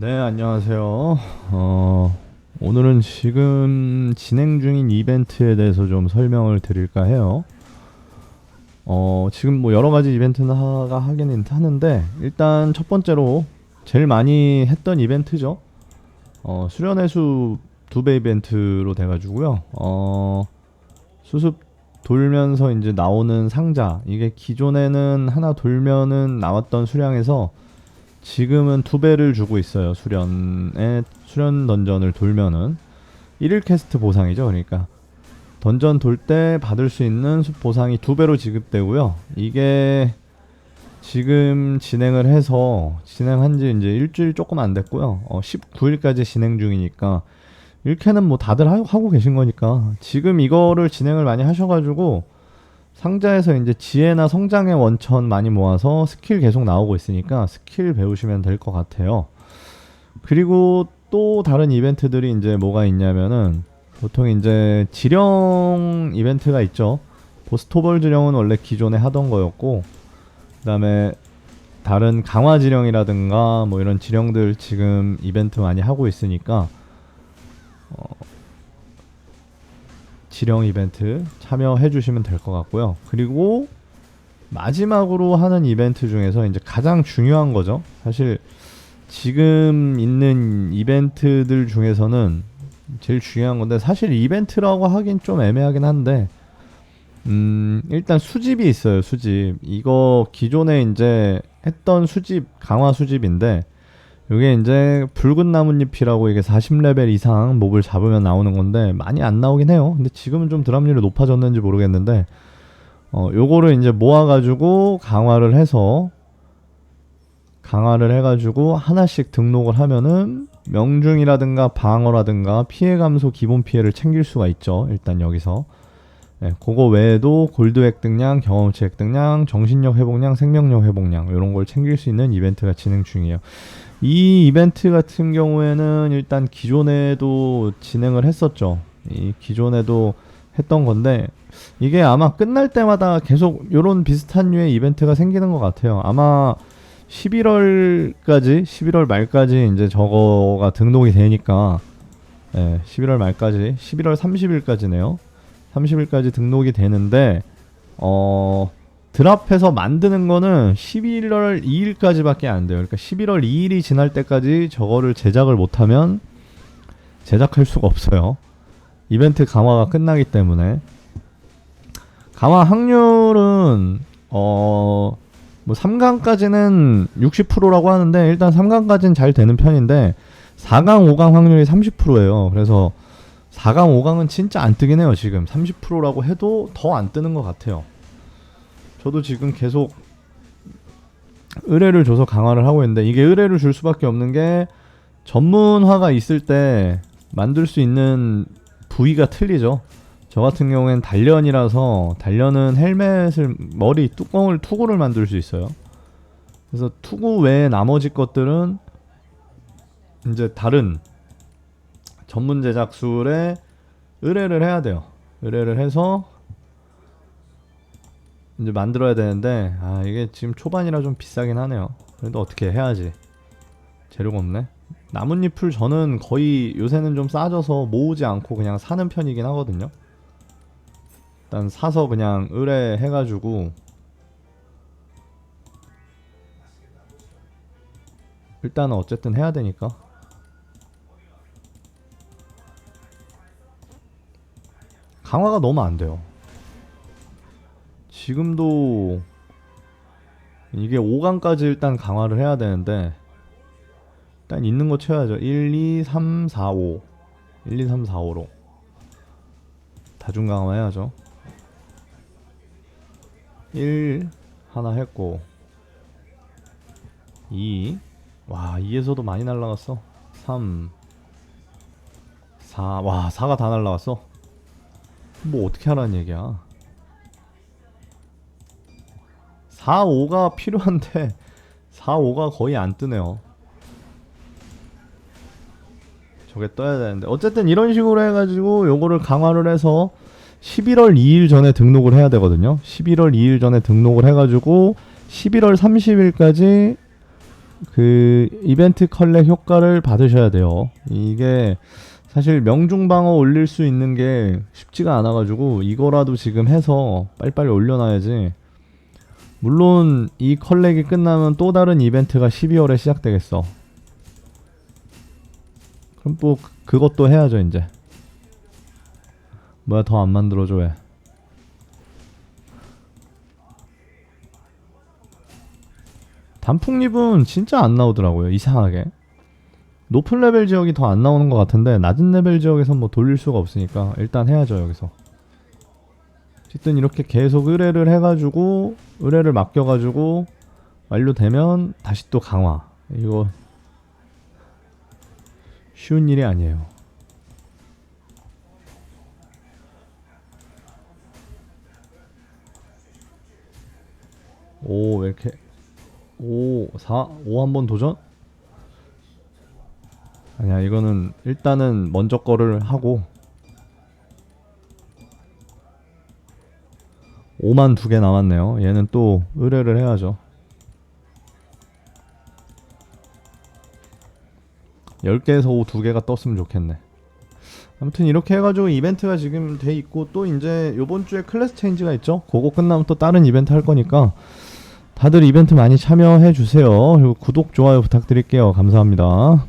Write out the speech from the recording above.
네, 안녕하세요. 어, 오늘은 지금 진행 중인 이벤트에 대해서 좀 설명을 드릴까 해요. 어, 지금 뭐 여러 가지 이벤트는 하가 하긴 하는데, 일단 첫 번째로 제일 많이 했던 이벤트죠. 어, 수련의 수 두 배 이벤트로 돼가지고요. 어, 수습 돌면서 이제 나오는 상자, 이게 기존에는 하나 돌면은 나왔던 수량에서 지금은 두 배를 주고 있어요. 수련에 수련 던전을 돌면은 1일 캐스트 보상이죠. 그러니까 던전 돌 때 받을 수 있는 수- 보상이 두 배로 지급되고요. 이게 지금 진행을 해서 진행한 지 이제 일주일 조금 안 됐고요. 어, 19일까지 진행 중이니까 1캐는 뭐 다들 하, 하고 계신 거니까 지금 이거를 진행을 많이 하셔가지고 상자에서 이제 지혜나 성장의 원천 많이 모아서 스킬 계속 나오고 있으니까 스킬 배우시면 될 것 같아요. 그리고 또 다른 이벤트들이 이제 뭐가 있냐면은 보통 이제 지령 이벤트가 있죠. 보스토벌 지령은 원래 기존에 하던 거였고 그다음에 다른 강화 지령이라든가 뭐 이런 지령들 지금 이벤트 많이 하고 있으니까 지령 이벤트 참여해 주시면 될 것 같고요. 그리고 마지막으로 하는 이벤트 중에서 이제 가장 중요한 거죠. 사실 지금 있는 이벤트들 중에서는 제일 중요한 건데 사실 이벤트라고 하긴 좀 애매하긴 한데 음 일단 수집이 있어요 수집 이거 기존에 이제 했던 수집 강화 수집인데 이게 이제 붉은 나뭇잎이라고 이게 40레벨 이상 몹을 잡으면 나오는 건데 많이 안 나오긴 해요. 근데 지금은 좀 드랍률이 높아졌는지 모르겠는데 어 요거를 이제 모아가지고 강화를 해서 강화를 해가지고 하나씩 등록을 하면은 명중이라든가 방어라든가 피해 감소 기본 피해를 챙길 수가 있죠. 일단 여기서 네, 그거 외에도 골드 획득량, 경험치 획득량, 정신력 회복량, 생명력 회복량 이런 걸 챙길 수 있는 이벤트가 진행 중이에요. 이 이벤트 같은 경우에는 일단 기존에도 진행을 했었죠. 이 기존에도 했던 건데 이게 아마 끝날 때마다 계속 이런 비슷한 류의 이벤트가 생기는 것 같아요. 아마 11월까지 11월 말까지 이제 저거가 등록이 되니까 예, 11월 말까지 11월 30일까지네요. 30일까지 등록이 되는데 어 드랍해서 만드는 거는 11월 2일까지밖에 안 돼요. 그러니까 11월 2일이 지날 때까지 저거를 제작을 못하면 제작할 수가 없어요. 이벤트 강화가 끝나기 때문에 강화 확률은 어 뭐 3강까지는 60%라고 하는데 일단 3강까지는 잘 되는 편인데 4강, 5강 확률이 30%예요. 그래서 4강, 5강은 진짜 안 뜨긴 해요. 지금 30%라고 해도 더 안 뜨는 것 같아요. 저도 지금 계속 의뢰를 줘서 강화를 하고 있는데 이게 의뢰를 줄 수밖에 없는 게 전문화가 있을 때 만들 수 있는 부위가 틀리죠. 저 같은 경우엔 단련이라서 단련은 헬멧을 머리 뚜껑을 투구를 만들 수 있어요. 그래서 투구 외에 나머지 것들은 이제 다른 전문 제작술에 의뢰를 해야 돼요. 의뢰를 해서 이제 만들어야 되는데 아 이게 지금 초반이라 좀 비싸긴 하네요. 그래도 어떻게 해야지. 재료가 없네. 나뭇잎을 저는 거의 요새는 좀 싸져서 모으지 않고 그냥 사는 편이긴 하거든요. 일단 사서 그냥 의뢰해가지고 일단은 어쨌든 해야 되니까 강화가 너무 안 돼요. 지금도 이게 5강까지 일단 강화를 해야 되는데 일단 있는 거 채워야죠. 1, 2, 3, 4, 5 1, 2, 3, 4, 5로 다중 강화 해야죠. 1 하나 했고 2 와, 2에서도 많이 날라갔어. 3 4 와, 4가 다 날라갔어. 뭐 어떻게 하라는 얘기야? 4, 5가 필요한데 4, 5가 거의 안 뜨네요. 저게 떠야 되는데 어쨌든 이런 식으로 해가지고 요거를 강화를 해서 11월 2일 전에 등록을 해야 되거든요. 11월 2일 전에 등록을 해가지고 11월 30일까지 그 이벤트 컬렉 효과를 받으셔야 돼요. 이게 사실 명중방어 올릴 수 있는 게 쉽지가 않아가지고 이거라도 지금 해서 빨리빨리 올려놔야지. 물론 이 컬렉이 끝나면 또 다른 이벤트가 12월에 시작되겠어. 그럼 또 그- 그것도 해야죠 이제. 뭐야 더 안 만들어줘 왜? 단풍잎은 진짜 안 나오더라고요 이상하게. 높은 레벨 지역이 더 안 나오는 것 같은데 낮은 레벨 지역에선 뭐 돌릴 수가 없으니까 일단 해야죠 여기서. 어쨌든 이렇게 계속 의뢰를 해가지고 의뢰를 맡겨가지고 완료되면 다시 또 강화. 이거 쉬운 일이 아니에요. 오 왜 이렇게 5 4 5 한번 도전? 아니야 이거는 일단은 먼저 거를 하고 5만 두 개 남았네요. 얘는 또 의뢰를 해야죠. 10개에서 5 2개가 떴으면 좋겠네. 아무튼 이렇게 해가지고 이벤트가 지금 돼 있고 또 이제 요번 주에 클래스 체인지가 있죠? 그거 끝나면 또 다른 이벤트 할 거니까 다들 이벤트 많이 참여해 주세요. 그리고 구독 좋아요 부탁드릴게요. 감사합니다